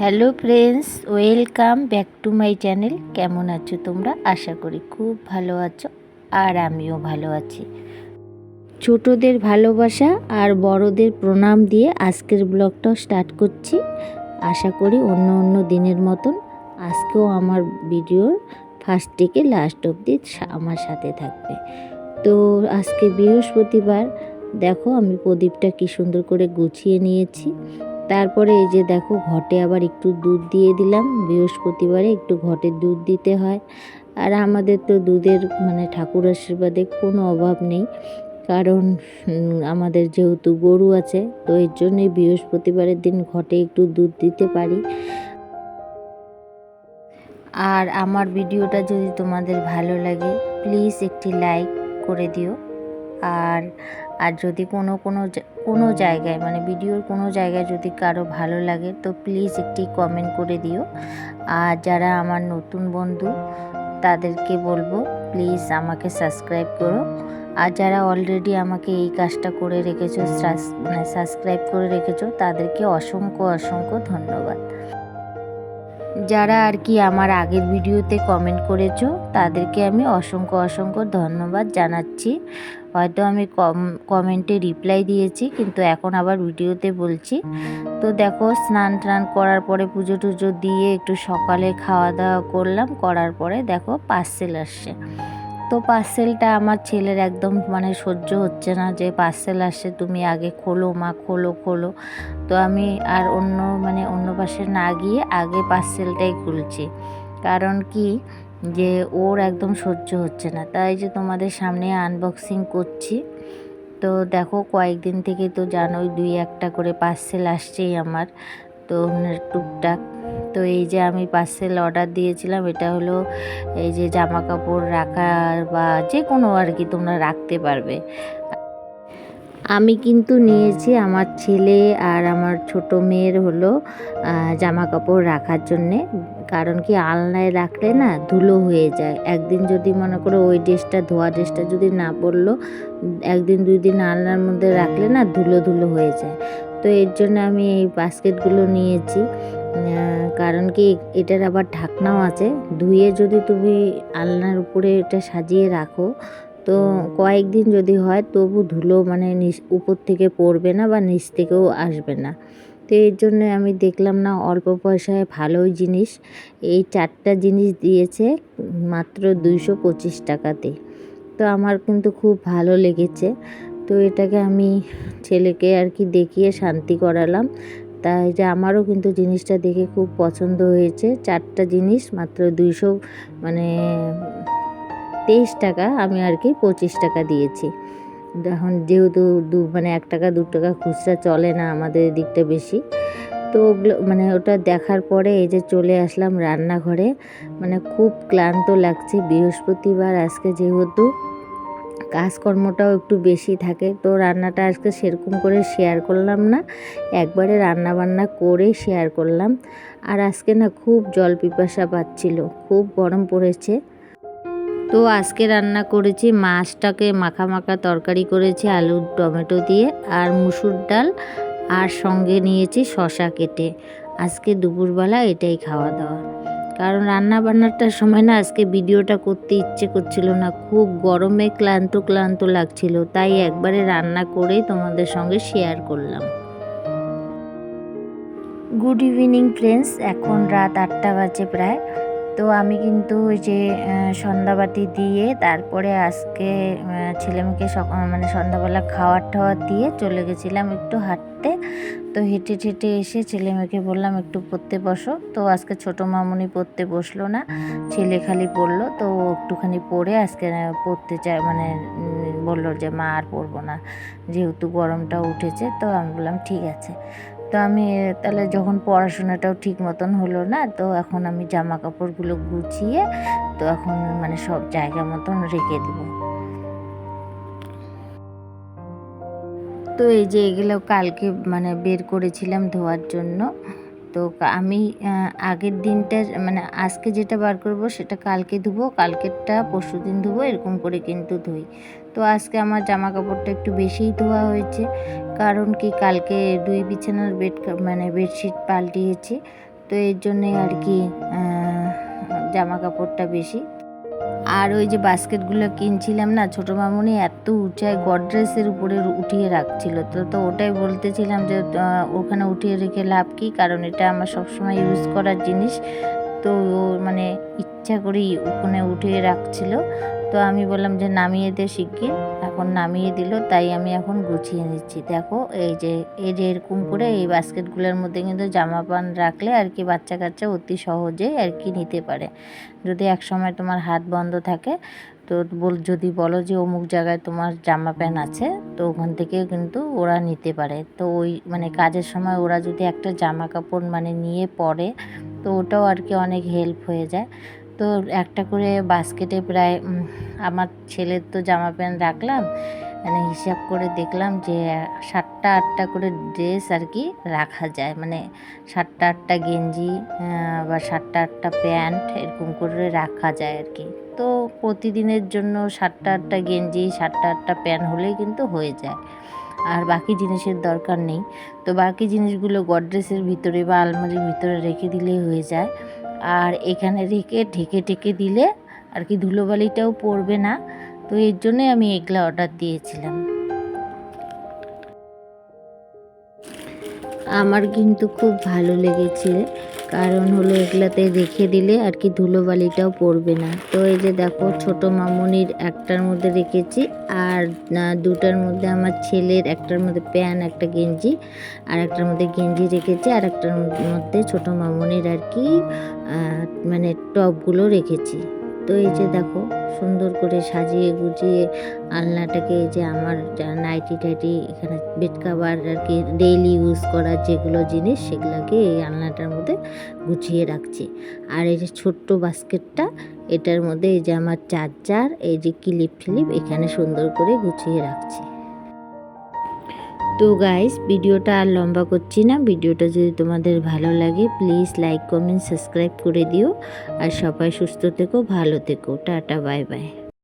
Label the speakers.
Speaker 1: Hello friends, welcome back to my channel. কেমন আছো তোমরা? আশা করি খুব ভালো আছো আর আমিও ভালো আছি। ছোটদের ভালোবাসা আর বড়দের প্রণাম দিয়ে আজকের ব্লগটাও স্টার্ট করছি। আশা করি অন্য অন্য দিনের মতন আজকেও আমার ভিডিওর ফার্স্ট থেকে লাস্ট অবধি আমার সাথে থাকবে। তো আজকে বৃহস্পতিবার, দেখো আমি প্রদীপটা কি সুন্দর করে গুছিয়ে নিয়েছি। তারপরে এই যে দেখো ঘটে আবার একটু দুধ দিয়ে দিলাম, বৃহস্পতিবারে একটু ঘটে দুধ দিতে হয়। আর আমাদের তো দুধের মানে ঠাকুর আশীর্বাদে কোনো অভাব নেই, কারণ আমাদের যেহেতু গরু আছে, তো এর জন্যই বৃহস্পতিবারের দিন ঘটে একটু দুধ দিতে পারি। আর আমার ভিডিওটা যদি তোমাদের ভালো লাগে প্লিজ একটি লাইক করে দিও। আর আর যদি কোনো কোনো কোনো জায়গায় মানে ভিডিওর কোনো জায়গায় যদি কারও ভালো লাগে তো প্লিজ একটি কমেন্ট করে দিও। আর যারা আমার নতুন বন্ধু তাদেরকে বলব প্লিজ আমাকে সাবস্ক্রাইব করো। আর যারা অলরেডি আমাকে এই কাজটা করে রেখেছো সাস- মানে সাবস্ক্রাইব করে রেখেছো তাদেরকে অসংখ্য অসংখ্য ধন্যবাদ। যারা আর কি আমার আগের ভিডিওতে কমেন্ট করেছ, তাদেরকে আমি অসংখ্য অসংখ্য ধন্যবাদ জানাচ্ছি। হয়তো আমি কম কমেন্টে রিপ্লাই দিয়েছি, কিন্তু এখন আবার ভিডিওতে বলছি। তো দেখো, স্নান টান করার পরে পুজো টুজো দিয়ে একটু সকালে খাওয়া দাওয়া করলাম, করার পরে দেখো পার্সেল আসছে। তো পার্সেলটা আমার ছেলের একদম মানে সহ্য হচ্ছে না যে পার্সেল আসছে তুমি আগে খোলো, মা খোলো খোলো। তো আমি আর অন্য মানে অন্য পাশে না গিয়ে আগে পার্সেলটাই খুলছি। কারণ কি? যে ওর একদম সহ্য হচ্ছে না। তাই যে তোমাদের সামনে আনবক্সিং করছি। তো দেখো কয়েকদিন থেকে তো জানোই দুই একটা করে পার্সেল আসছেই আমার। তো টুকটাক তো এই যে আমি পার্সেল অর্ডার দিয়েছিলাম, এটা হলো এই যে জামা কাপড় রাখার বা যে কোনো আর কি তোমরা রাখতে পারবে। আমি কিন্তু নিয়েছি আমার ছেলে আর আমার ছোট মেয়ের হলো জামা কাপড় রাখার জন্যে। কারণ কি আলনায় রাখলে না ধুলো হয়ে যায়। একদিন যদি মনে করো ওই ড্রেসটা ধোয়া ড্রেসটা যদি না পরলো, একদিন দুই দিন আলনার মধ্যে রাখলে না ধুলো ধুলো হয়ে যায়। তো এর জন্য আমি এই বাস্কেটগুলো নিয়েছি। কারণ কি এটার আবার ঢাকনাও আছে। ধুয়ে যদি তুমি আলনার উপরে এটা সাজিয়ে রাখো, তো কয়েকদিন যদি হয় তবু ধুলো মানে উপর থেকে পড়বে না বা নিচ থেকেও আসবে না। তো এর জন্য আমি দেখলাম না অল্প পয়সায় ভালোই জিনিস। এই চারটা জিনিস দিয়েছে মাত্র দুইশো পঁচিশ টাকাতে। তো আমার কিন্তু খুব ভালো লেগেছে। তো এটাকে আমি ছেলেকে আর কি দেখিয়ে শান্তি করালাম। তাই যে আমারও কিন্তু জিনিসটা দেখে খুব পছন্দ হয়েছে। চারটা জিনিস, মাত্র দুইশো মানে তেইশ টাকা আমি আর কি পঁচিশ টাকা দিয়েছি। এখন যেহেতু দু মানে এক টাকা, দু টাকা খুচরা চলে না আমাদের দিকটা বেশি। তো ওগুলো মানে ওটা দেখার পরে এই যে চলে আসলাম রান্নাঘরে। মানে খুব ক্লান্ত লাগছে বৃহস্পতিবার, আজকে যেহেতু কাজকর্মটাও একটু বেশি থাকে। তো রান্নাটা আজকে সেরকম করে শেয়ার করলাম না। একবারে রান্না বান্না করে শেয়ার করলাম। আর আজকে না খুব জল পিপাসা পাচ্ছিল, খুব গরম পড়েছে। তো আজকে রান্না করেছি মাছটাকে মাখা মাখা তরকারি করেছি, আলু, টমেটো দিয়ে আর মুসুর ডাল। আর সঙ্গে নিয়েছি শশা কেটে। আজকে দুপুরবেলা এটাই খাওয়া দাওয়া। কারণ রান্না বান্নাটার সময় না আজকে ভিডিওটা করতে ইচ্ছে করছিল না। খুব গরমে ক্লান্ত ক্লান্ত লাগছিল। তাই একবারে রান্না করেই তোমাদের সঙ্গে শেয়ার করলাম। গুড ইভিনিং ফ্রেন্ডস এখন রাত আটটা বাজে প্রায়। তো আমি কিন্তু ওই যে সন্ধ্যাবাতি দিয়ে তারপরে আজকে ছেলেমেয়েকে সক- মানে সন্ধ্যাবেলা খাওয়ার টাওয়ার দিয়ে চলে গেছিলাম একটু হাঁটতে। তো হেঁটে ঠেটে এসে ছেলে মেয়েকে বললাম, একটু পড়তে বসো। তো আজকে ছোটো মামুনি পড়তে বসল না, ছেলে খালি পড়ল। তো একটুখানি পড়ে আজকে পড়তে চায় মানে বলল যে, মা, আর পড়ব না, যেহেতু গরমটা উঠেছে। তো আমি বললাম, ঠিক আছে। তো আমি তাহলে যখন পড়াশোনাটাও ঠিক মতন হলো না, তো এখন আমি জামা কাপড়গুলো গুছিয়ে, তো এখন মানে সব জায়গা মতন রেখে দেবো। তো এই যে এগুলো কালকে মানে বের করেছিলাম ধোয়ার জন্য। তো আমি আগের দিনটা মানে আজকে যেটা বার করব সেটা কালকে ধুবো, কালকেরটা পরশু দিন ধুবো, এরকম করে কিন্তু ধুই। তো আজকে আমার জামা কাপড়টা একটু বেশিই ধোয়া হয়েছে, কারণ কি কালকে দুই বিছানার বেড মানে বেডশিট পাল্টিয়েছি। তো এর জন্যে আর কি জামা কাপড়টা বেশি। আর ওই যে বাস্কেটগুলো কিনছিলাম না, ছোটো মামুনি এত উঁচায় গডরেজের উপরে উঠিয়ে রাখছিল। তো তো ওটাই বলতেছিলাম যে ওখানে উঠিয়ে রেখে লাভ কী? কারণ এটা আমার সবসময় ইউজ করার জিনিস। তো মানে ইচ্ছা করেই ওখানে উঠিয়ে রাখছিল। তো আমি বললাম যে, নামিয়ে দে শিগগির। এখন নামিয়ে দিল, তাই আমি এখন গুছিয়ে নিচ্ছি। দেখো, এই যে এই যে এরকম করে এই বাস্কেটগুলোর মধ্যে কিন্তু জামা প্যান্ট রাখলে আর কি বাচ্চা কাচ্চা অতি সহজেই আর কি নিতে পারে। যদি এক সময় তোমার হাত বন্ধ থাকে, তো বল, যদি বলো যে, অমুক জায়গায় তোমার জামা প্যান্ট আছে, তো ওখান থেকে কিন্তু ওরা নিতে পারে। তো ওই মানে কাজের সময় ওরা যদি একটা জামা কাপড় মানে নিয়ে পরে, তো ওটাও আর কি অনেক হেল্প হয়ে যায়। তো একটা করে বাস্কেটে প্রায় আমার ছেলের তো জামা প্যান্ট রাখলাম মানে হিসাব করে দেখলাম যে সাতটা আটটা করে ড্রেস আর কি রাখা যায়। মানে সাতটা আটটা গেঞ্জি বা সাতটা আটটা প্যান্ট এরকম করে রাখা যায় আর কি। তো প্রতিদিনের জন্য সাতটা আটটা গেঞ্জি, সাতটা আটটা প্যান্ট হলেই কিন্তু হয়ে যায়। আর বাকি জিনিসের দরকার নেই। তো বাকি জিনিসগুলো গডরেজের ভিতরে বা আলমারির ভিতরে রেখে দিলেই হয়ে যায়। আর এখানে রেখে ঢেকে ঢেকে দিলে আর কি ধুলোবালিটাও পড়বে না। তো এর জন্যই আমি এগুলা অর্ডার দিয়েছিলাম। আমার কিন্তু খুব ভালো লেগেছে। কারণ হলো এগুলাতে রেখে দিলে আর কি ধুলোবালিটাও পড়বে না। তো এই যে দেখো, ছোট মামনির একটার মধ্যে রেখেছি আর দুটার মধ্যে আমার ছেলের একটার মধ্যে প্যান, একটা গেঞ্জি আর একটার মধ্যে গেঞ্জি রেখেছি আর একটার মধ্যে ছোট মামনির আর কি মানে টপগুলো রেখেছি। তো এই যে দেখো, সুন্দর করে সাজিয়ে গুজিয়ে আলনাটাকে এই যে আমার নাইটি টাইটি এখানে বেড কাভার আর কি ডেইলি ইউজ করার যেগুলো জিনিস সেগুলোকে এই আলনাটার মধ্যে গুছিয়ে রাখছি। আর এই যে ছোট্ট বাস্কেটটা, এটার মধ্যে এই যে আমার চার্জার, এই যে ক্লিপ ফিলিপ এখানে সুন্দর করে গুছিয়ে রাখছি। তো গাইস ভিডিওটা আর লম্বা করছি না। ভিডিওটা যদি তোমাদের ভালো লাগে প্লিজ লাইক কমেন্ট সাবস্ক্রাইব করে দিও। আর সবাই সুস্থ থেকো, ভালো থেকো। Tata bye bye